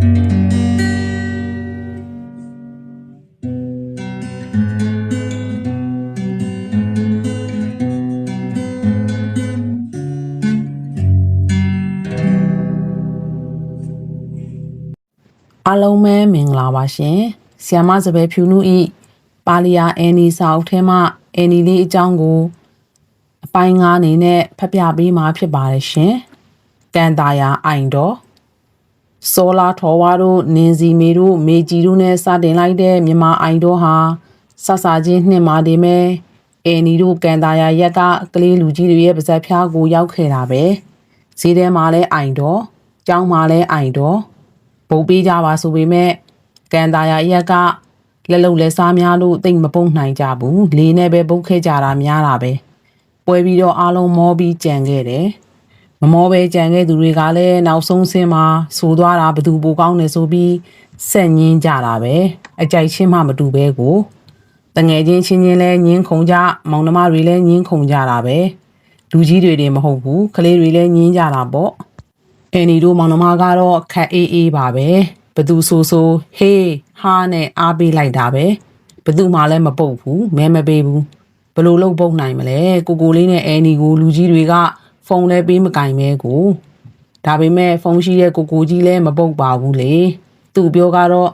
အားလုံးပဲမင်္ဂလာပါရှင်ဆီယမစပယ်ဖြူနုဤပါလီယာအန်နီစာအုပ်ထဲမှအန်နီလေးအကြောင်းကိုအပိုင်းငါးအနေနဲ့ဖတ်ပြပေးမှာဖြစ်ပါတယ်ရှင်ကန်တာယာအိုင်တော် ဆိုလာထော်ဝါတို့နင်းစီမီတို့မေဂျီတို့နဲ့စတင်လိုက်တဲ့မြန်မာအိုင်တော်ဟာဆဆာချင်းနှစ်မှာဒီမဲ့အန်နီတို့ကန်တာယာရက်ကကလေးလူကြီးတွေရဲ့ပါဇက်ဖျားကိုရောက်ခဲ့တာပဲဈေးထဲမှာလဲအိုင်တော်ကျောင်းမှာလဲအိုင်တော်ဗုတ်ပေးကြပါဆိုပေမဲ့ကန်တာယာရက်ကလက်လုံလက်စားများလို့တိတ်မပုံနိုင်ကြဘူးလေးနဲ့ပဲပုတ်ခဲ့ကြတာများတာပဲပွဲပြီးတော့အားလုံးမောပြီးကြံခဲ့တယ် မမောပဲကြံခဲ့သူတွေကလည်းနောက်ဆုံးဆင်းမှာဆိုသွားတာဘသူပိုကောင်းနေဆိုပြီးဆက်ညင်းကြတာပဲအကြိုက်ချင်းမှမတူပဲကိုတငယ်ချင်းချင်းချင်းလဲညင်းခုန်ကြမောင်နှမတွေလဲညင်းခုန်ကြတာပဲလူကြီးတွေတွေမဟုတ်ဘူးကလေးတွေလဲညင်းကြတာပေါ့အန်နီတို့မောင်နှမကတော့ခက်အေးအေးပါပဲဘသူဆိုဆိုဟေးဟာနဲ့အားပေးလိုက်တာပဲဘသူမှလည်းမပုတ်ဘူးမဲမပေးဘူးဘလို့လို့ပုတ်နိုင်မလဲကိုကိုလေးနဲ့အန်နီကိုလူကြီးတွေက ဖုန်းလဲပေးမကင်မဲကိုဒါပေမဲ့ဖုန်းရှိတဲ့ကိုကိုကြီးလည်းမပုတ်ပါဘူးလေသူပြောကတော့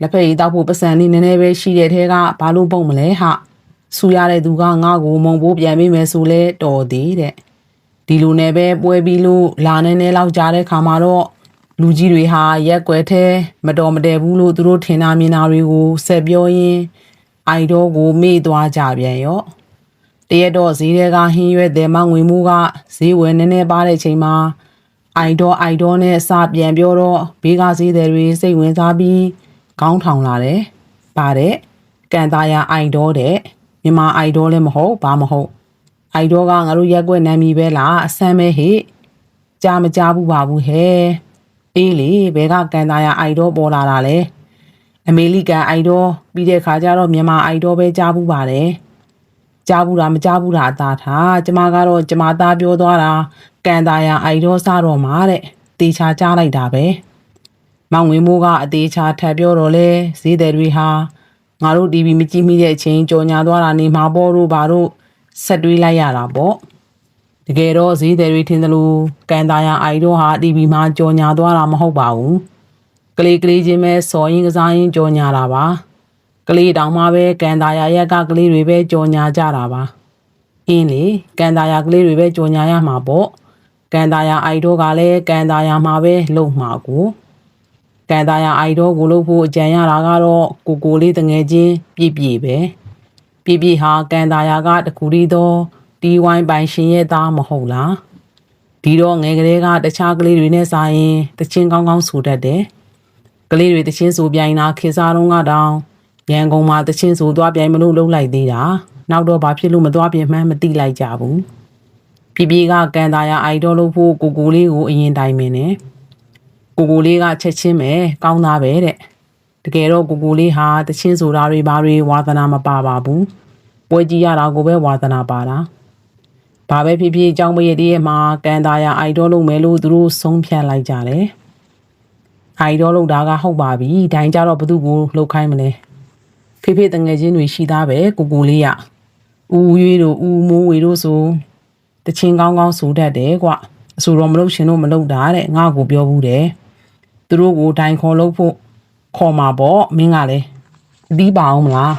လက်ဖက်ရည်တောက်ဖို့ပတ်စံလေးနည်းနည်းပဲရှိတဲ့ထဲကဘာလို့ပုတ်မလဲဟာဆူရတဲ့သူကငါ့ကိုမုံဖို့ပြန်ပေးမယ်ဆိုလဲတော်သေးတဲ့ဒီလိုနဲ့ပဲပွဲပြီးလို့လာနေနေလောက်ကြားတဲ့ခါမှာတော့လူကြီးတွေဟာရက်ွက်ထဲမတော်မတည်ဘူးလို့သူတို့ထင်တာမြင်တာတွေကိုဆက်ပြောရင်းအိုင်တော်ကိုမေ့သွားကြပြန်ရော့ တရက်တော့ဈေးထဲကဟင်းရွက်တယ်မငွေမှုကဈေးဝယ်နေနေပါတဲ့ချိန်မှာအိုင်တော်အိုင်တော်နဲ့အစပြန်ပြောတော့ဘေးကဈေးတယ်တွေစိတ်ဝင်စားပြီးခေါင်းထောင်လာတယ်ပါတယ်ကန်သားရအိုင်တော်တဲ့မြန်မာအိုင်တော်လည်းမဟုတ်ဘာမဟုတ်အိုက်တော့ကငါတို့ရက်ွက်နာမည်ပဲလားအဆမ်းပဲဟေ့ကြားမကြားဘူးပါဘူးဟဲ့အေးလေဘဲကကန်သားရအိုက်တော့ပေါ်လာတာလေအမေရိကန်အိုက်တော့ပြီးတဲ့ခါကျတော့မြန်မာအိုက်တော့ပဲကြားဘူးပါတယ် ကြားဘူးတာမကြားဘူးတာအသာထားကျမကတော့ကျမသားပြောသွားတာကန်သားရအိုက်တော့စတော့မှာတဲ့တေချာကြားလိုက်တာပဲမောင်ဝင်းမိုးကအသေးချာထပ်ပြောတော့လဲဈေးတယ်တွေဟာငါတို့ TV မကြည့်မိတဲ့အချိန်ကြော်ညာသွားတာနေမှာပေါ်တို့ဘာတို့ဆက်တွေးလိုက်ရတာပေါ့တကယ်တော့ဈေးတယ်တွေထင်သလိုကန်တာယာအိုင်တို့ဟာ TV မှာကြော်ညာသွားတာမဟုတ်ပါဘူးကလေးကလေးချင်းပဲစော်ရင်ကစားရင်ကြော်ညာတာပါ ကလေးတောင်မှပဲကန်တာယာရက်ကကလေးတွေပဲကြော်ညာကြတာပါအင်းလေကန်တာယာကလေးတွေပဲကြော်ညာရမှာပေါ့ကန်တာယာအိုင်တို့ကလည်းကန်တာယာမှာပဲလုံမှာကိုကန်တာယာအိုင်တို့ကိုလို့ဖို့အကြံရတာကတော့ကိုကိုလေးတငယ်ချင်းပြည့်ပြည့်ပဲပြပြဟာကန်တာယာကတကူရီတော့တီဝိုင်းပိုင်ရှင်ရဲ့သားမဟုတ်လားဒီတော့ငယ်ကလေးကတခြားကလေးတွေနဲ့စာရင်တချင်းကောင်းကောင်းဆိုတတ်တယ်ကလေးတွေတချင်းဆိုပြိုင်တာခေစားတော့ကတောင် ရန်ကုန်မှာတချင်းဆိုသွားပြိုင်မလို့လှုပ်လိုက်သေးတာနောက်တော့ဘာဖြစ်လို့မသွားပြမှန်းမသိလိုက်ကြဘူးပြပြကကန်တာယာအိုက်တော်လို့ဖို့ကိုကိုလေးကိုအရင်တိုင်မင်းနဲ့ကိုကိုလေးကချက်ချင်းပဲကောင်းသားပဲတဲ့တကယ်တော့ကိုကိုလေးဟာတချင်းဆိုတာတွေဘာတွေဝါသနာမပါပါဘူးပွဲကြီးရတာကိုပဲဝါသနာပါတာဘာပဲဖြစ်ဖြစ်အကြောင်းမရတဲ့ရဲ့မှာကန်တာယာအိုက်ဒေါလုပ်မယ်လို့သူတို့ဆုံးဖြတ်လိုက်ကြတယ်အိုက်ဒေါလုပ်တာကဟုတ်ပါပြီဒိုင်းကြတော့ဘသူ့ကိုလှုပ်ခိုင်းမလဲ ဖေဖေတငယ်ချင်းတွေရှိသားပဲကိုကိုလေးရဦးရွေးတို့ဦးမိုးဝေတို့ဆိုတချင်းကောင်းကောင်းဆိုတတ်တယ်ကွအဆိုတော့မလုပ်ရှင်တို့မလုပ်တာတဲ့ငါ့ကိုပြောဘူးတယ်သူတို့ကိုဒိုင်းခေါ်လို့ဖို့ခေါ်มาပေါ့မင်းကလည်းတီးပါအောင်မလား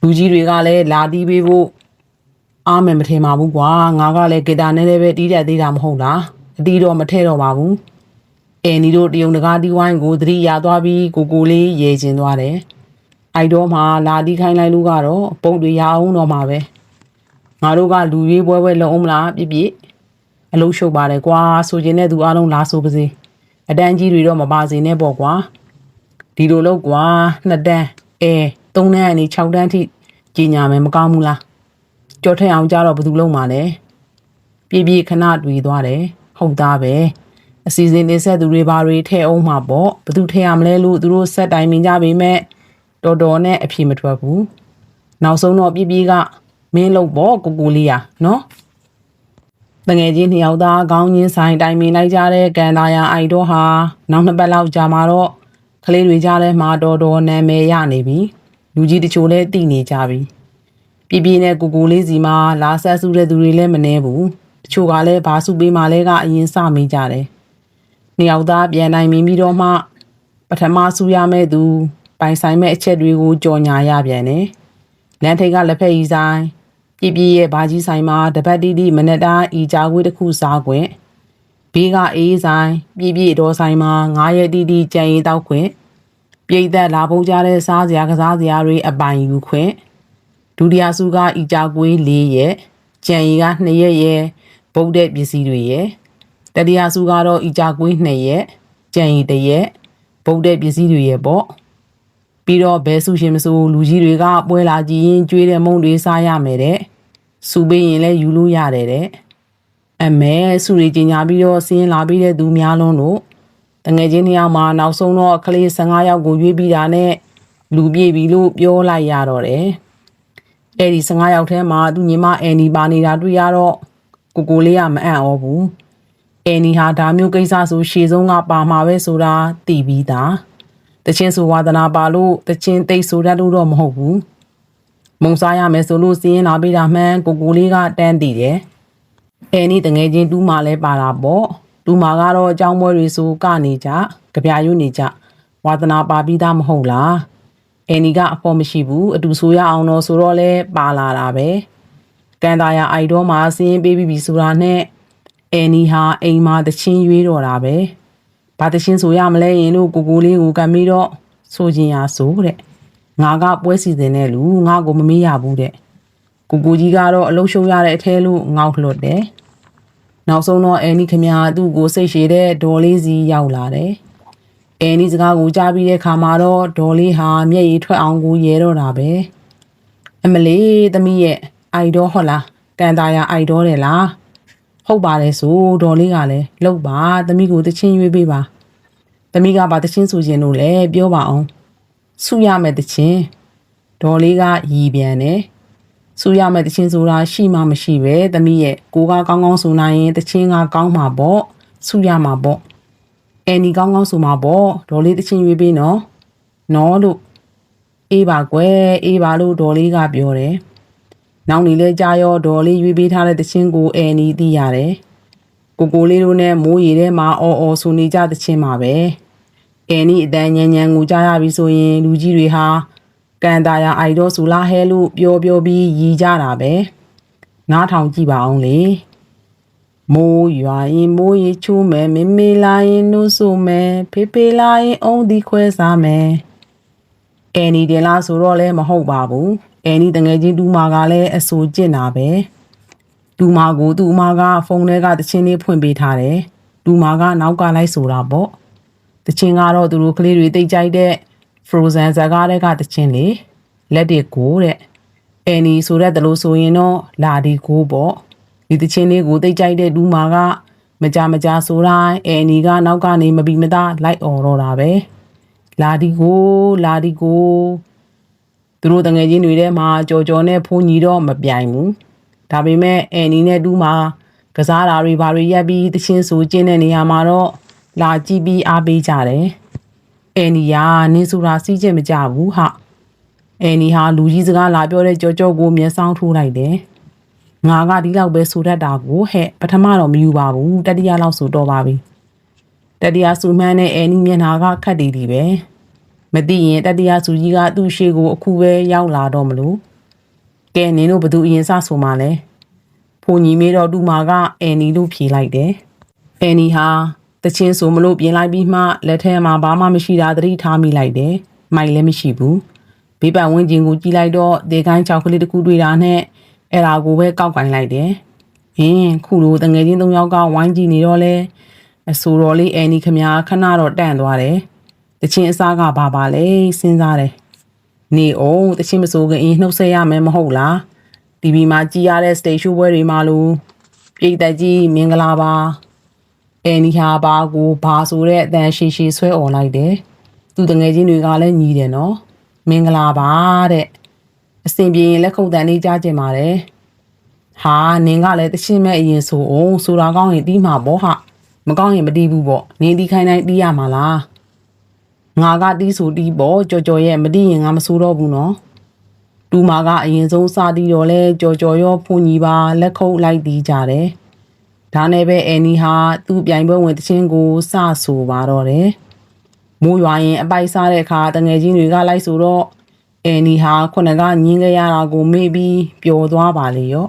လူကြီးတွေကလည်းလာတီးပေးဖို့အားမယ်မထင်ပါဘူးကွာငါကလည်းဂီတာနဲ့လည်းပဲတီးတတ်သေးတာမဟုတ်လားအတီးတော့မထဲတော့ပါဘူးအဲနီတို့တယုံတကားတီးဝိုင်းကိုသတိရသွားပြီးကိုကိုလေးရေကျင်သွားတယ် အိုက်တော့မှလာတီးခိုင်းလိုက်လို့ကတော့ပုံတွေရအောင်တော့မှာပဲငါတို့ကလူရွေးပွဲပွဲလုံးအောင်မလားပြစ်ပြစ်အလုံးရှုပ်ပါတယ်ကွာဆိုကျင်တဲ့သူအားလုံးလာဆိုပါစေအတန်းကြီးတွေတော့မပါစေနဲ့ပေါ့ကွာဒီလိုလောက်ကွာနှစ်တန်းအဲသုံးတန်းအနေ6တန်းထိကြီးညာမယ်မကောင်းဘူးလားကြော်ထက်အောင်ကြတော့ဘယ်သူလုံးမှာလဲပြေးပြေးခဏတွေ့သွားတယ်ဟုတ်သားပဲအစီအစဉ်လေးဆက်သူတွေဘာတွေထဲအောင်မှာပေါ့ဘယ်သူထဲရမလဲလို့သူတို့ဆက်တိုင်မြင်ကြပေမဲ့ တော်တော်နဲ့အဖြေမထွက်ဘူးနောက်ဆုံးတော့ပြေးပြေးကမင်းလို့ပေါ့ကိုကိုလေးရနော်တငယ်ချင်းနှစ်ယောက်သားခေါင်းချင်းဆိုင်တိုင်ပင်လိုက်ကြတဲ့ကန်တာယာအိုက်တော့ဟာနောက်နှစ်ပတ်လောက်ကြာမှာတော့ကလေးတွေကြားထဲမှာတော်တော်နာမည်ရနေပြီလူကြီးတချို့လည်းသိနေကြပြီပြပြနဲ့ကိုကိုလေးစီမှာလာဆက်စုတဲ့သူတွေလည်းမနှဲဘူးတချို့ကလည်းဘာစုပေးမှလဲကအရင်စမေးကြတယ်နှစ်ယောက်သားပြန်တိုင်ပင်ပြီးတော့မှပထမဆူရမဲ့သူ ပိုင်ဆိုင်မဲ့အချက်တွေကိုကြော်ညာရပြန်တယ်လမ်းထိပ်ကလက်ဖက်ရည်ဆိုင်ပြပြရဲ့ဘာကြီးဆိုင်မှာတပတ်တီးတီးမနက်တိုင်းဤကြာခွေးတစ်ခုစားခွင့်ဘေးကအေးဆိုင်ပြပြတော်ဆိုင်မှာငားရက်တီးတီးကြံရီတောက်ခွင့်ပြိသက်လာဖို့ကြတဲ့စားစရာကစားစရာတွေအပိုင်ယူခွင့်ဒုတိယစုကဤကြာခွေး၄ရက်ကြံရီက2ရက်ရဲ့ဗုဒ္ဓပစ္စည်းတွေရဲ့တတိယစုကတော့ဤကြာခွေး2ရက်ကြံရီ1ရက်ဗုဒ္ဓပစ္စည်းတွေရဲ့ပေါ့ ပြီးတော့ဘဲစုရှင်မစိုးလူကြီးတွေကပွဲလာကြည့်ရင်ကျွေးတဲ့မုံတွေစားရမယ်တဲ့စူပေးရင်လည်းယူလို့ရတယ်တဲ့အမဲစုရီကြီးညာပြီးတော့စင်းလာပြီးတဲ့သူများလုံးတို့တငယ်ချင်းနှစ်ယောက်မှာနောက်ဆုံးတော့ကလေး15ယောက်ကိုရွေးပြီးတာနဲ့လူပြေပြီလို့ပြောလိုက်ရတော့တယ်အဲ့ဒီ15ယောက်ထဲမှာသူညီမအန်နီပါနေတာတွေ့ရတော့ကိုကိုလေးကမအံ့ဩဘူးအန်နီဟာဒါမျိုးကိစ္စဆိုရှေ့ဆုံးကပါမှာပဲဆိုတာသိပြီးသား တချင်းဆိုဝါသနာပါလို့တချင်းသိဆိုတတ်လို့တော့မဟုတ်ဘူးမုံစားရမယ်ဆိုလို့စီးရင်လာပေးတာမှန်ကိုကိုလေးကတန်းတည်တယ်အဲနီတငယ်ချင်းတူးမာလဲပါတာပေါ့တူးမာကတော့အကြောင်းပွဲတွေဆိုကနေကြကြပြာရွနေကြဝါသနာပါပြီးသားမဟုတ်လားအဲနီကအဖို့မရှိဘူးအတူဆိုရအောင်တော့ဆိုတော့လဲပါလာတာပဲကန်တာယာအိုက်တော့မှာစီးရင်ပေးပြီးပြီဆိုတာနဲ့အဲနီဟာအိမ်မှာတချင်းရွေးတော်တာပဲ ဘာတရှင်းဆိုရမလဲရင်တို့ကိုကိုလေးကိုကမ်းပြီးတော့ဆိုခြင်းရဆိုတဲ့ငါကပွဲစီစဉ်တဲ့လူငါကိုမမေးရဘူးတဲ့ကိုကိုကြီးကတော့အလုံးရှုံရတဲ့အထဲလို့ငေါ့လှတ်တယ်နောက်ဆုံးတော့အဲနီခမရသူ့ကိုစိတ်ရှည်တဲ့ဒေါ်လေးစီရောက်လာတယ်အဲနီစကားကိုကြားပြီးတဲ့ခါမှာတော့ဒေါ်လေးဟာမျက်ရည်ထွက်အောင်ကိုရဲတော့တာပဲအမလေးသမီးရဲ့အိုက်တော့ဟုတ်လားကန်တာယာအိုက်တော့တယ်လား ဟုတ်ပါတယ်ဆိုဒေါ်လေးကလည်းလှုပ်ပါသမီးကိုတချင်းရွေးပေးပါသမီးကပါတချင်းဆိုခြင်းလို့လည်းပြောပါအောင်ဆုရမယ်တချင်းဒေါ်လေးကရီပြန်တယ်ဆုရမယ်တချင်းဆိုတာရှိမှမရှိပဲသမီးရဲ့ကိုကကောင်းကောင်းဆိုနိုင်ရင်တချင်းကကောင်းမှာပေါ့ဆုရမှာပေါ့အဲနီကောင်းကောင်းဆိုမှာပေါ့ဒေါ်လေးတချင်းရွေးပေးနော်နော်လို့အေးပါကွယ်အေးပါလို့ဒေါ်လေးကပြောတယ် နောက်နေလဲကြာရောဒေါ်လေးရွေးပေးထားတဲ့တခြင်းကိုအဲနီသိရတယ်။ကိုကိုလေးတို့နဲ့မိုးရီထဲမှာအော်အော်ဆိုနေကြတခြင်းပါပဲ။အဲနီအတန်ညံညံကိုကြားရပြီဆိုရင် လူကြီးတွေဟာကန်တာယာအိုက်တော့ဆူလာဟဲလို့ပြောပြောပြီးရီကြတာပဲ။နားထောင်ကြည့်ပါအောင်လေ။မိုးရွာရင်မိုးရီချိုးမယ်မင်းမေလာရင်နှုတ်ဆိုမယ်ဖေဖေလာရင်အုံးဒီခွဲစားမယ်။အဲနီတင်လားဆိုတော့လည်းမဟုတ်ပါဘူး အဲနီတငယ်ချင်းတူမာကလည်းအဆိုကျင့်တာပဲတူမာကိုတူမာကဖုန်းထဲကတချင်းလေးဖွင့်ပေးထားတယ်တူမာကနောက်ကလိုက်ဆိုတာပေါ့တချင်းကတော့သူတို့ကလေးတွေတိတ်ကြိုက်တဲ့ frozen ဇာကားတဲ့ကတချင်းလေလက်တွေကိုတဲ့အဲနီဆိုတဲ့တလို့ဆိုရင်တော့လာဒီကိုပေါ့ဒီတချင်းလေးကိုတိတ်ကြိုက်တဲ့တူမာကမကြမကြဆိုတိုင်းအဲနီကနောက်ကနေမပြီးမသားလိုက်អော်တော့တာပဲလာဒီကိုလာဒီကို သူတို့တငယ်ချင်းတွေထဲမှာကြော်ကြော်နဲ့ဖုန်ကြီးတော့မပြိုင်ဘူးဒါပေမဲ့အန်နီနဲ့တူးမှာကစားတာတွေဘာတွေရက်ပြီးတချင်းဆိုကျင်းတဲ့နေရာမှာတော့လာကြည့်ပြီးအားပေးကြတယ်အန်နီကနင်းဆိုတာစီးချက်မကြဘူးဟာအန်နီဟာလူကြီးစကားလာပြောတဲ့ကြော်ကြော်ကိုမျက်စောင်းထိုးလိုက်တယ်ငါကဒီလောက်ပဲဆိုတတ်တာကိုဟဲ့ပထမတော့မယူပါဘူးတတိယလောက်ဆိုတော့ပါပြီတတိယဆူမန်းနဲ့အဲနီမျက်နှာကခတ်တည်တည်ပဲ မသိရင်တတိယဆူကြီးကသူ့ရှေ့ကိုအခုပဲရောက်လာတော့မလို့ကဲနင်တို့ဘသူအရင်စဆိုမှလဲဖိုညီမေးတော့တူမာကအဲနီလို့ဖြေလိုက်တယ်အဲနီဟာတချင်းဆိုမလို့ပြင်လိုက်ပြီးမှလက်ထဲမှာဘာမှမရှိတာသတိထားမိလိုက်တယ်မိုက်လည်းမရှိဘူးဘေးပတ်ဝန်းကျင်ကိုကြည့်လိုက်တော့ဒေကိုင်းချောက်ကလေးတစ်ခုတွေ့တာနဲ့အဲ့ဒါကိုပဲကောက်ကင်လိုက်တယ်ဟင်းခုလိုတငယ်ချင်းသုံးယောက်ကဝိုင်းကြည့်နေတော့လဲအဆိုတော်လေးအဲနီခမခဏတော့တန့်သွားတယ်။ တချင်းအစားကဘာပါလဲစဉ်းစားတယ်။နေအောင်တချင်းမစိုးခင်နှုတ်ဆက်ရမယ်မဟုတ်လား။ TV မှာကြည်ရတဲ့ stage show ပွဲတွေမှာလို့ပြည်သက်ကြီးမင်္ဂလာပါ။အဲနီဟာဘာကိုဘာဆိုတဲ့အတန်ရှိရှိဆွဲអော်လိုက်တယ်။သူတငယ်ချင်းတွေကလည်းညီးတယ်နော်။မင်္ဂလာပါတဲ့အစဉ်ပြေရင်လက်ခုပ်တန်လေးကြားကျင်ပါတယ်။ဟာနင်ကလည်းတချင်းမဲ့အရင်ဆိုအောင်ဆိုတာကောင်းရင်တီးမှာပေါ့ဟာမကောင်းရင်မတီးဘူးပေါ့နင်တီးခိုင်းတိုင်းတီးရမှာလား ငါကတီးဆိုတီးပေါ့ကြော်ကြော်ရဲ့မတီးရင်ငါမဆိုးတော့ဘူးနော်တူမာကအရင်ဆုံးစတီးတော့လဲကြော်ကြော်ရောဖုန်ကြီးပါလက်ခုပ်လိုက်တီးကြတယ်ဒါနဲ့ပဲအန်နီဟာသူ့ပြိုင်ပွဲဝင်တချင်းကိုစဆိုပါတော့တယ်မိုးရွာရင်အပိုက်စားတဲ့အခါတငယ်ချင်းတွေကလိုက်ဆိုတော့အန်နီဟာခုနကညင်းခဲ့ရတာကိုမေ့ပြီးပျော်သွားပါလေရော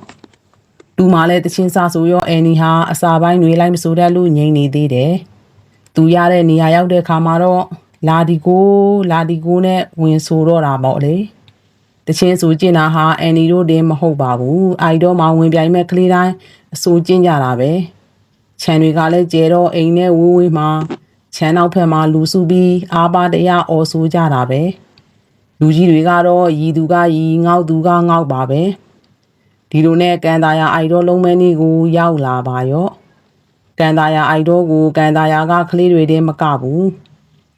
သူမှလည်းတချင်းစာဆိုရောအန်နီဟာအစာပိုင်းတွေလိုက်မဆိုတတ်လို့ငြိမ်နေသေးတယ်။သူရတဲ့နေရာရောက်တဲ့ခါမှာတော့ လာဒီကိုလာဒီကိုနဲ့ဝင်ဆိုတော့တာပေါ့လေ။တချင်းဆိုကျင်တာဟာအန်နီတို့တင်မဟုတ်ပါဘူး။အိုက်တော့မှဝင်ပြိုင်မဲ့ကလေးတိုင်းအဆိုကျင်ကြတာပဲ။ခြံတွေကလည်းကျဲတော့အိမ်နဲ့ဝေးဝေးမှာခြံနောက်ဖက်မှာလူစုပြီးအားပါတရားအော်ဆိုကြတာပဲ။လူကြီးတွေကတော့ရီသူကရီငေါက်သူကငေါက်ပါပဲ။ဒီလိုနဲ့ကန်တာယာအိုက်ဒေါလုံးမဲနီကိုရောက်လာပါရော့ကန်တာယာအိုက်ဒေါကိုကန်တာယာကကလေးတွေတည်းမကဘူး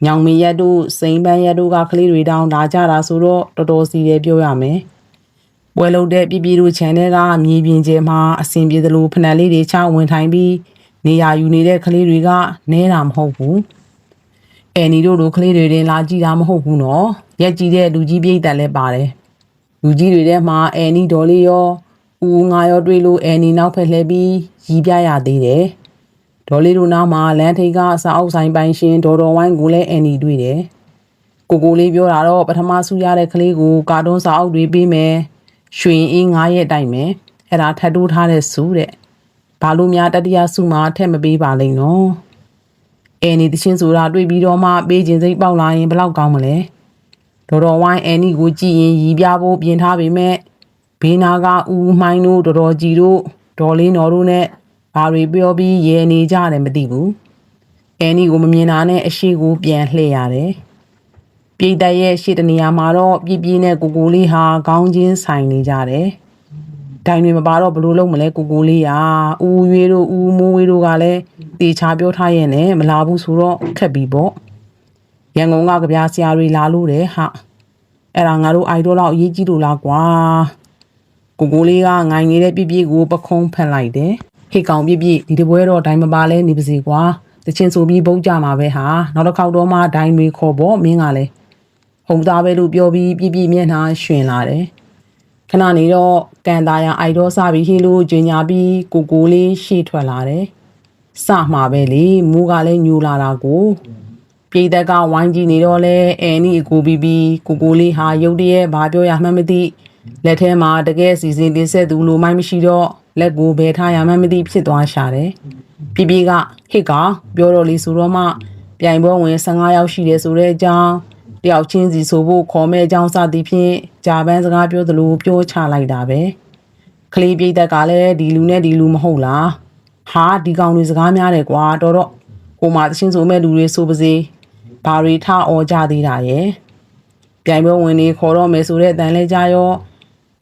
ညောင်မီရက်တို့စိန်ပန်းရက်တို့ကကလေးတွေတောင်းလာကြတာဆိုတော့တော်တော်စီတယ်ပြောရမယ်ပွဲလုံးတဲ့ပြည်ပြည်တို့ခြံထဲကမြေပြင်ကျဲမှာအဆင်ပြေသလိုဖနက်လေးတွေချဝင်ထိုင်ပြီးနေရာယူနေတဲ့ကလေးတွေကနဲတာမဟုတ်ဘူးအဲနီတို့လိုကလေးတွေတင်လာကြည့်တာမဟုတ်ဘူးနော်ရက်ကြည့်တဲ့လူကြီးပြိတ်တက်လဲပါတယ်လူကြီးတွေထဲမှာအဲနီဒေါ်လေးရောဦးငါရောတွေ့လို့အဲနီနောက်ဖက်လှည့်ပြီးရီးပြရသေးတယ်။ ဒေါ်လေးတို့နောက်မှာလမ်းထိပ်ကအစာအုပ်ဆိုင်ပိုင်ရှင်ဒေါ်တော်ဝိုင်းကိုလည်းအဲနီတွေ့တယ်။ကိုကိုလေးပြောတာတော့ပထမဆူရတဲ့ကလေးကိုကာတွန်းစာအုပ်တွေပေးမယ်။ရွှင်အေး9ရက်တိုက်မယ်။အဲ့ဒါထပ်တိုးထားတဲ့ဆူတဲ့။ဘာလို့များတတိယဆူမှာထက်မပေးပါလိမ့်နော်။အဲနီတချင်းဆိုတာတွေ့ပြီးတော့မှပေးခြင်းစိတ်ပေါက်လာရင်ဘယ်လောက်ကောင်းမလဲ။ဒေါ်တော်ဝိုင်းအန်နီကိုကြည့်ရင်ရီးပြဖို့ပြင်ထားပေမဲ့ဘေးနာကဦးမိုင်းတို့ဒေါ်တော်ကြီးတို့ဒေါ်လေးနော်တို့နဲ့ ဘာတွေပြောပြီးရဲနေကြတယ်မသိဘူးအန်နီကိုမမြင်တာနဲ့အရှိကိုပြန်လှည့်ရတယ်ပြည်တရဲ့ရှေ့တနေရာမှာတော့ပြပြနဲ့ကိုကိုလေးဟာခေါင်းချင်းဆိုင်နေကြတယ်ဒိုင်တွေမပါတော့ဘလို့လုံးမလဲကိုကိုလေးอ่ะဦးရွေးတို့ဦးမိုးဝေးတို့ကလည်းတေချာပြောထားရဲ့နဲ့မလာဘူးဆိုတော့ခက်ပြီပေါ့ရန်ကုန်ကကြပြားဆရာတွေလာလို့တယ်ဟာအဲ့ဒါငါတို့အိုက်ဒေါလောက်အရေးကြီးလို့လားကွာကိုကိုလေးကငိုင်နေတဲ့ပြည့်ပြည့်ကိုပခုံးဖက်လိုက်တယ် ဟေ့ကောင်ပြည့်ပြည့်ဒီတပွဲတော့ဒိုင်မပါလဲနေပါစေကွာတချင်းဆိုပြီးပုတ်ကြမှာပဲဟာနောက်တစ်ခေါက်တော့မှဒိုင်တွေခေါ်ပေါ့မင်းကလည်းဟုံသားပဲလို့ပြောပြီးပြည့်ပြည့်မျက်နှာရှင်လာတယ်ခဏနေတော့ကန်တာယာအိုက်ဒေါစပြီးဟေးလို့ကျင်ညာပြီးကိုကိုလေးရှေ့ထွက်လာတယ်စမှာပဲလေမူးကလည်းညူလာတာကိုပြည်သက်ကဝိုင်းကြည့်နေတော့လဲအဲနီအကိုဘီဘီကိုကိုလေးဟာရုတ်တရက်ဘာပြောရမှန်းမသိလက်ထဲမှာတကယ်စီစဉ်တင်ဆက်သူလိုမိုင်းမရှိတော့ လက်ကိုဘယ်ထားရမှန်းမသိဖြစ်သွားရှာတယ်။ပြည်ပြည်ကဟစ်ကပြောတော့လေဆိုတော့မှပြိုင်ပွဲဝင်15ယောက်ရှိတယ်ဆိုတဲ့အကြောင်းတယောက်ချင်းစီဆိုဖို့ခေါ်မဲ့အကြောင်းစသည်ဖြင့်ဂျာပန်စကားပြောသလိုပြောချလိုက်တာပဲ။ကလေးပြည်သက်ကလည်းဒီလူနဲ့ဒီလူမဟုတ်လား။ဟာဒီကောင်တွေစကားများတယ်ကွာတော်တော့ဟိုမှာတချင်းဆိုမဲ့လူတွေဆိုပါစေ။ဘာတွေထအော်ကြသေးတာရဲ့။ပြိုင်ပွဲဝင်နေခေါ်တော့မယ်ဆိုတဲ့အတန်လဲကြရော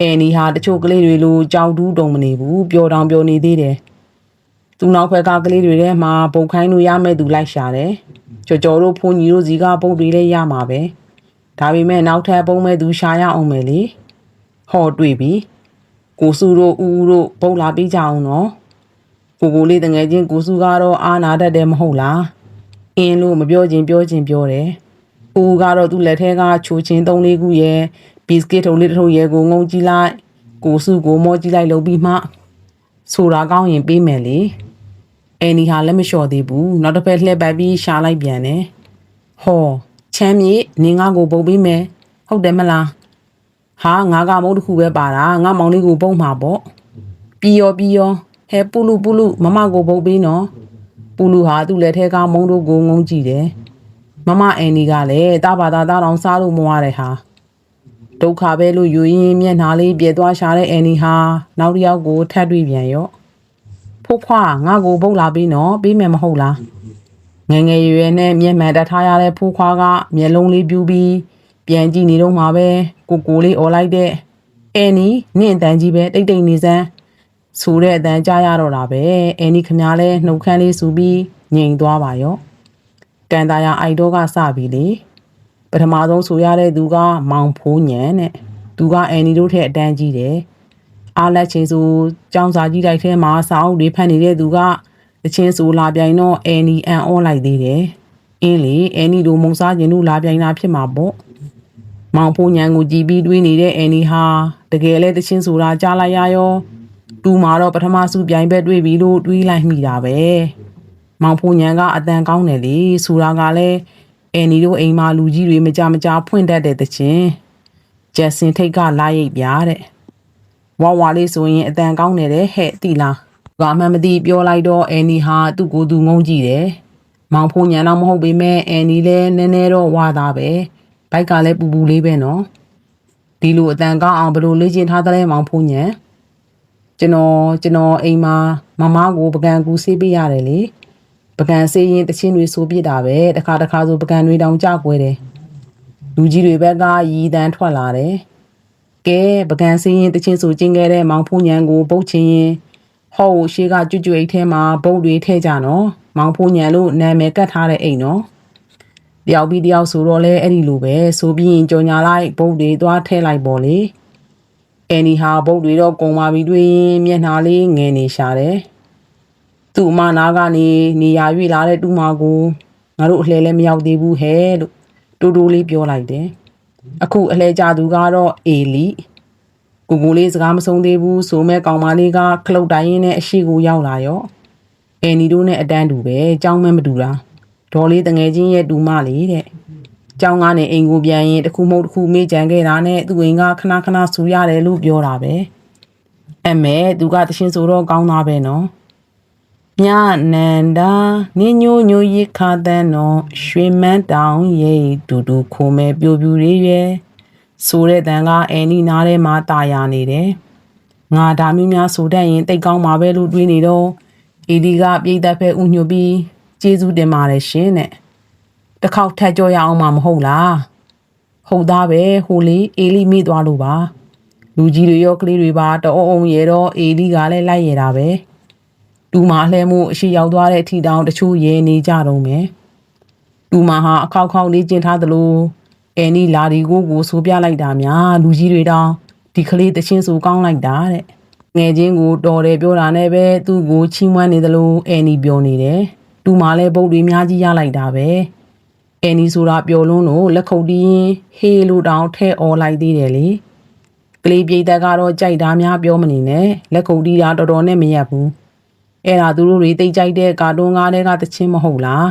အဲနီဟာတချို့ကလေးတွေလိုကြောက်တူးတုံမနေဘူးပျော်တောင်ပျော်နေသေးတယ်။သူနောက်ဘက်ကကလေးတွေထဲမှာပုံခိုင်းလို့ရမဲ့သူလိုက်ရှာတယ်။ကြော်ကြော်တို့ဖုန်ကြီးတို့စီကပုံတွေလည်းရမှာပဲ။ဒါပေမဲ့နောက်ထပ်ပုံမဲ့သူရှာရအောင်မယ်လေ။ဟောတွေ့ပြီ။ကိုစုတို့ဦးဦးတို့ပုံလာပေးကြအောင်နော်။ကိုကိုလေးတငယ်ချင်းကိုစုကတော့အာနာတတ်တယ်မဟုတ်လား။အင်းလို့မပြောချင်းပြောချင်းပြောတယ်။ဦးကတော့သူ့လက်ထဲကချိုချင်းသုံးလေးခုရဲ့ ဘီစကစ်ထုံလေးတစ်ထုံရဲ့ကိုငုံကြည့်လိုက်ကိုစုကိုမောကြည့်လိုက်လုပ်ပြီးမှဆိုတာကောင်းရင်ပေးမယ်လေ။အန်နီဟာလက်မလျှော့သေးဘူး။နောက်တစ်ဖက်လှည့်ပတ်ပြီးရှာလိုက်ပြန်တယ်။ဟောချမ်းမြေနင်ငါကိုပုံပေးမယ်။ဟုတ်တယ်မလား။ဟာငါကမုန်းတစ်ခုပဲပါတာငါမောင်လေးကိုပုံမှာပေါ့။ပြီးရောပြီးရောဟဲပူလူပူလူမမကိုပုံပေးနော်။ပူလူဟာသူ့လက်ထဲကမုန်းတို့ကိုငုံကြည့်တယ်။မမအန်နီကလည်းတာဘာသာတာတောင်စားလို့မဝတဲ့ဟာ ဒုက္ခပဲလို့ယူရင်းမျက်နှာလေးပြဲသွားရှာတဲ့အန်နီဟာနောက်တစ်ယောက်ကိုထပ်တွေ့ပြန်ရော့ဖို့ဖွာငါကိုပုတ်လာပြီးနော်ပြီးမယ်မဟုတ်လားငယ်ငယ်ရွယ်ရွယ်နဲ့မျက်မှန်တက်ထားရတဲ့ဖိုးခွားကမျက်လုံးလေးပြူပြီးပြန်ကြည့်နေတော့မှပဲကိုကိုလေးអော်လိုက်တဲ့အန်နီနင့်အတန်ကြီးပဲတိတ်တိတ်နေစမ်းဆိုတဲ့အတန်ကြားရတော့တာပဲအန်နီခမားလဲနှုတ်ခမ်းလေးစူပြီးငြိမ်သွားပါရော့ကန်တာယာအိုက်တော့ကစပြီလေ ပထမဆုံးဆိုရတဲ့သူကမောင်ဖိုးညံတဲ့သူကအန်နီတို့ထက်အတန်းကြီးတယ်အားလက်ချင်းဆိုចောင်းစာကြီးတိုက်ထဲမှာစာအုပ်တွေဖတ်နေတဲ့သူကတချင်းဆိုလာပြိုင်တော့အန်နီအန်အောလိုက်သေးတယ်အင်းလေအန်နီတို့မုံစားခြင်းတို့လာပြိုင်တာဖြစ်မှာပေါ့မောင်ဖိုးညံကိုကြည်ပြီးတွေးနေတဲ့အန်နီဟာတကယ်လဲတချင်းဆိုတာကြားလိုက်ရရောတူမှာတော့ပထမစုပြိုင်ဘက်တွေ့ပြီလို့တွေးလိုက်မိတာပဲမောင်ဖိုးညံကအတန်ကောင်းတယ်လေဆိုတာကလည်း အန်နီတို့အိမ်မှာလူကြီးတွေမကြမကြဖွင့်တတ်တဲ့တချင်းကျက်စင်ထိတ်ကလာရိတ်ပြားတဲ့ဝါဝါလေးဆိုရင်အတန်ကောင်းနေတယ်ဟဲ့တိလား။ဘာမှမသိပြောလိုက်တော့အန်နီဟာသူ့ကိုယ်သူငုံကြည့်တယ်။မောင်ဖိုးညံတော့မဟုတ်ပေမဲ့အန်နီလည်းနည်းနည်းတော့ဝါသားပဲ။ဘိုက်ကလည်းပူပူလေးပဲနော်။ဒီလိုအတန်ကောင်းအောင်ဘယ်လိုလေ့ကျင့်ထားသလဲမောင်ဖိုးညံ။ကျွန်တော်ကျွန်တော်အိမ်မှာမမကိုပကံကူဆေးပေးရတယ်လေ။ ပကံဆေးရင်တချင်းတွေဆိုပြစ်တာပဲ။တစ်ခါတစ်ခါဆိုပကံတွေတောင်ကြောက်ွယ်တယ်။လူကြီးတွေဘက်ကရီတန်းထွက်လာတယ်။ကဲပကံစင်းရင်တချင်းဆိုကျင်းခဲ့တဲ့မောင်ဖူးညံကိုပုတ်ချင်ရင်ဟော့ရှေးကကျွတ်ကျွတ်အိတ်ထဲမှာပုတ်တွေထည့်ကြနော်မောင်ဖူးညံလို့နာမည်ကတ်ထားတဲ့အိမ်နော်တယောက်ပြီးတယောက်ဆိုတော့လဲအဲ့ဒီလိုပဲဆိုပြီးရင်ကြော်ညာလိုက်ပုတ်တွေသွားထည့်လိုက်ပေါ့လေအန်နီဟာပုတ်တွေတော့ကုံပါပြီတွေ့ရင်မျက်နှာလေးငယ်နေရှာတယ် သူ့အမနာကနေနေရာရွေလာတဲ့တူမကိုငါတို့အလှဲလဲမရောက်သေးဘူးဟဲ့လို့တူတူလေးပြောလိုက်တယ်အခုအလဲကြသူကတော့အေလီကိုကိုလေးစကားမဆုံးသေးဘူးဆိုမဲ့ကောင်မလေးကခလုတ်တိုင်းရင်းနဲ့အရှိကိုရောက်လာရောအဲနီတို့နဲ့အတန်းတူပဲအကြောင်းမဲမတူတာဒေါ်လေးတငယ်ချင်းရဲ့တူမလေးတဲ့ကျောင်းကနေအိမ်ကိုပြန်ရင်တစ်ခုမဟုတ်တစ်ခုမေ့ကြံခဲ့တာနဲ့သူ့အိမ်ကခဏခဏဆူရတယ်လို့ပြောတာပဲအမဲသူကတရှင်ဆိုတော့ကောင်းသားပဲနော် မြနန္ဒာနင်းညိုညိုရိခါတန်းတော့ရွှေမန်းတောင်ရဲ့ဒူဒူခိုးမဲပြိုပြူလေးရဲ့ဆိုတဲ့တန်ကအဲနီနားထဲမှာตายာနေတယ်ငါဒါမျိုးများဆိုတတ်ရင်တိတ်ကောင်းမှာပဲလို့တွေးနေတော့အီဒီကပြိတ်သက်ဖဲဥညွတ်ပြီးကျေးဇူးတင်ပါတယ်ရှင်တဲ့တစ်ခေါက်ထပ်ကြောရအောင်မှာမဟုတ်လားဟုတ်သားပဲဟိုလေအေလီမိသွားလို့ပါလူကြီးတွေရောကလေးတွေပါတအုံအုံရဲတော့အေလီကလည်းလိုက်ရတာပဲ တူမာလှဲမှုအရှိရောက်သွားတဲ့အထီတောင်တချို့ရဲနေကြတော့မယ်တူမာဟာအခောက်ခောက်လေးကျင်ထားသလိုအဲနီလာဒီကိုကိုဆိုပြလိုက်တာများလူကြီးတွေတောင်ဒီကလေးတချင်းဆိုကောင်းလိုက်တာတဲ့ငယ်ချင်းကိုတော်တယ်ပြောတာနဲ့ပဲသူ့ကိုချီးမွမ်းနေသလိုအဲနီပြောနေတယ်တူမာလည်းပုတ်တွေများကြီးရလိုက်တာပဲအဲနီဆိုတာပျော်လွန်းလို့လက်ခုပ်တီးရင်ဟေးလို့တောင်ထဲ့អော်လိုက်သေးတယ်လေကလေးပြေးသက်ကတော့ကြိုက်တာများပြောမနေနဲ့လက်ခုပ်တီးတာတော်တော်နဲ့မရက်ဘူး အဲ့ဒါသူတို့တွေတိတ်ကြိုက်တဲ့ကာတွန်းကားတွေကတချင်းမဟုတ်လား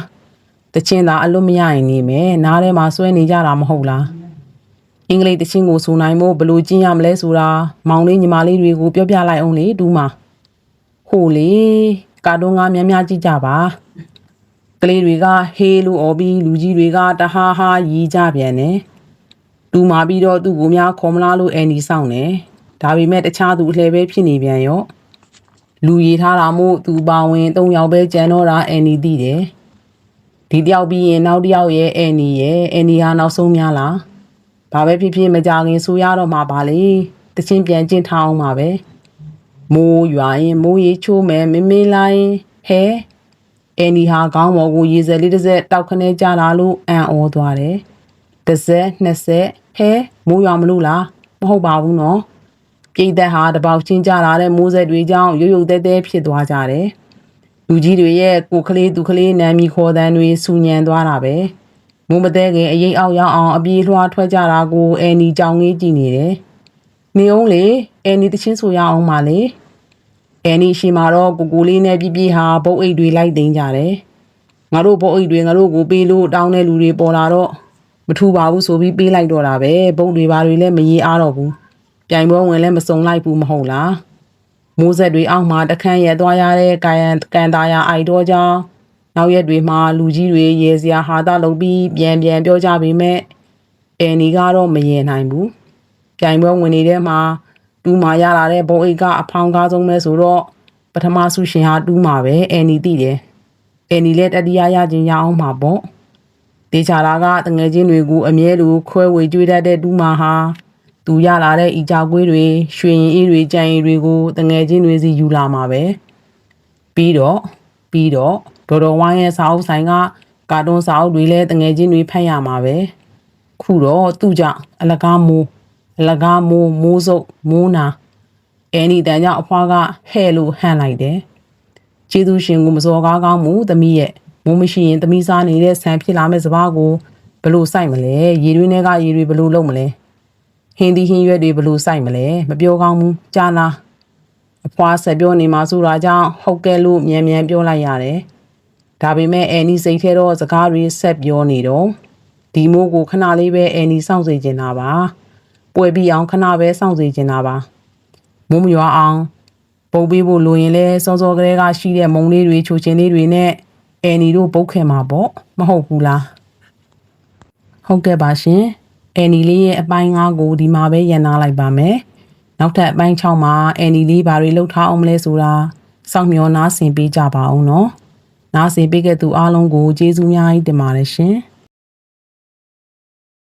တချင်းသာအလွတ်မရရင်နေမယ်နားထဲမှာစွဲနေကြတာမဟုတ်လားအင်္ဂလိပ်တချင်းကိုဆိုနိုင်မို့ဘယ်လို့ကျင်းရမလဲဆိုတာမောင်လေးညီမလေးတွေကိုပြောပြလိုက်အောင်လေဒူးမဟိုလေကာတွန်းကားများများကြည့်ကြပါကလေးတွေကဟေးလို့អော်ပြီးလူကြီးတွေကတဟားဟာရီကြပြန်တယ်ဒူးမာပြီးတော့သူ့ကိုများခေါ်မလားလို့အန်ဒီဆောင်တယ်ဒါပေမဲ့တခြားသူအလှဲပဲဖြစ်နေပြန်ရော လူရည်ထားတာမို့သူပါဝင်၃ယောက်ပဲကြံတော့တာအန်နီသိတယ်ဒီတယောက်ပြီးရင်နောက်တစ်ယောက်ရဲ့အန်နီရဲ့အန်နီဟာနောက်ဆုံးများလားဘာပဲဖြစ်ဖြစ်မကြခင်ဆိုရတော့မှာပါလေတချင်းပြန်ကျင်းထားအောင်ပါပဲမိုးရွာရင်မိုးရေချိုးမယ်မင်းမင်းလာရင်ဟဲအန်နီဟာခေါင်းပေါ်ကိုရေစက်လေးတစ်စက်တောက်ခနဲကြလာလို့အံ့ဩသွားတယ်တစ်စက်နှစ်ဆက်ဟဲမိုးရွာမလို့လားမဟုတ်ပါဘူးနော် ပြိတ်သက်ဟာတပေါက်ချင်းကြလာတဲ့မိုးဆက်တွေကြောင့်ရုပ်ရုပ်သဲသဲဖြစ်သွားကြတယ်။လူကြီးတွေရဲ့ကိုကလေးသူကလေးနာမီခေါ်တန်းတွေစူညံသွားတာပဲ။မိုးမသေးခင်အရေးအောက်ရောက်အောင်အပြေးလွှားထွက်ကြတာကိုအဲနီကြောင်လေးကြည့်နေတယ်။နေအောင်လေအဲနီတချင်းဆိုရအောင်ပါလေ။အဲနီရှိမှာတော့ကိုကိုလေးနဲ့ပြပြဟာဘုတ်အိတ်တွေလိုက်သိမ်းကြတယ်။ငါတို့ဘုတ်အိတ်တွေငါတို့ကိုပေးလို့တောင်းတဲ့လူတွေပေါ်လာတော့မထူပါဘူးဆိုပြီးပေးလိုက်တော့တာပဲဘုတ်တွေပါတွေလည်းမရေးအားတော့ဘူး။ ပြိုင်ပွဲဝင်လည်းမစုံလိုက်ဘူးမဟုတ်လားမိုးဆက်တွေအောက်မှာတခန့်ရက်သွားရတဲ့ကာယံကန်တာယာအိုက်တော့ကြောင်းနောက်ရက်တွေမှာလူကြီးတွေရေစရာဟာတာလုပ်ပြီးပြန်ပြန်ပြောကြပေမဲ့အဲနီကတော့မရေနိုင်ဘူးပြိုင်ပွဲဝင်နေတဲ့မှာတူးမာရလာတဲ့ဘုံအိတ်ကအဖောင်းကားဆုံးပဲဆိုတော့ပထမဆုရှင်ဟာတူးမာပဲအဲနီသိတယ်အဲနီလည်းတတိယရခြင်းရအောင်မှာပေါ့တေချာလာကတငယ်ချင်းတွေကိုအမြဲလိုခွဲဝေကြွေးတတ်တဲ့တူးမာဟာ သူရလာတဲ့ဤကြကွေးတွေရွှေရင်အေးတွေကြံရင်တွေကိုတငယ်ချင်းတွေစီယူလာမှာပဲပြီးတော့ပြီးတော့ဒေါ်တော်ဝိုင်းရဲ့စာအုပ်ဆိုင်ကကာတွန်းစာအုပ်တွေလည်းတငယ်ချင်းတွေဖတ်ရမှာပဲခုတော့သူ့ကြောင့်အလကားမိုးအလကားမိုးမိုးစုပ်မိုးနာအဲနီတန်ကြောင့်အဖွားကဟဲ့လို့ဟန့်လိုက်တယ်ကျေးဇူးရှင်ကိုမစော်ကားကောင်းမှုသမီးရဲ့မိုးမရှိရင်သမီးစားနေတဲ့ဆန်ဖြစ်လာမဲ့စဘာကိုဘလို့စိုက်မလဲရေတွင်းထဲကရေတွေဘလို့လုံးမလဲ ဟင်းဒီဟင်းရွက်တွေဘလို့စိုက်မလဲမပြောကောင်းဘူးကြားလားအဖွားဆက်ပြောနေမှဆိုတာကြောင့်ဟုတ်ကဲ့လို့မြန်မြန်ပြောလိုက်ရတယ်ဒါပေမဲ့အဲနီစိတ်ထဲတော့စကားတွေဆက်ပြောနေတော့ဒီမိုးကိုခဏလေးပဲအဲနီစောင့်စေချင်တာပါပွဲပြီးအောင်ခဏပဲစောင့်စေချင်တာပါမိုးမရွာအောင်ပုတ်ပေးဖို့လိုရင်လဲစောစောကလေးကရှိတဲ့မုံလေးတွေချိုချင်းလေးတွေနဲ့အဲနီတို့ပုတ်ခင်မှာပေါ့မဟုတ်ဘူးလားဟုတ်ကဲ့ပါရှင် အဲနီလေးရဲ့အပိုင်း၅ကိုဒီမှာပဲရန်နာလိုက်ပါမယ်နောက်ထပ်အပိုင်း6မှာအဲနီလေးဘာတွေလှုပ်ထားအောင်မလဲဆိုတာစောင့်မျှော်နားဆင်ပေးကြပါအောင်နော်နားဆင်ပေးခဲ့သူအားလုံးကိုကျေးဇူးများကြီးတင်ပါတယ်ရှင်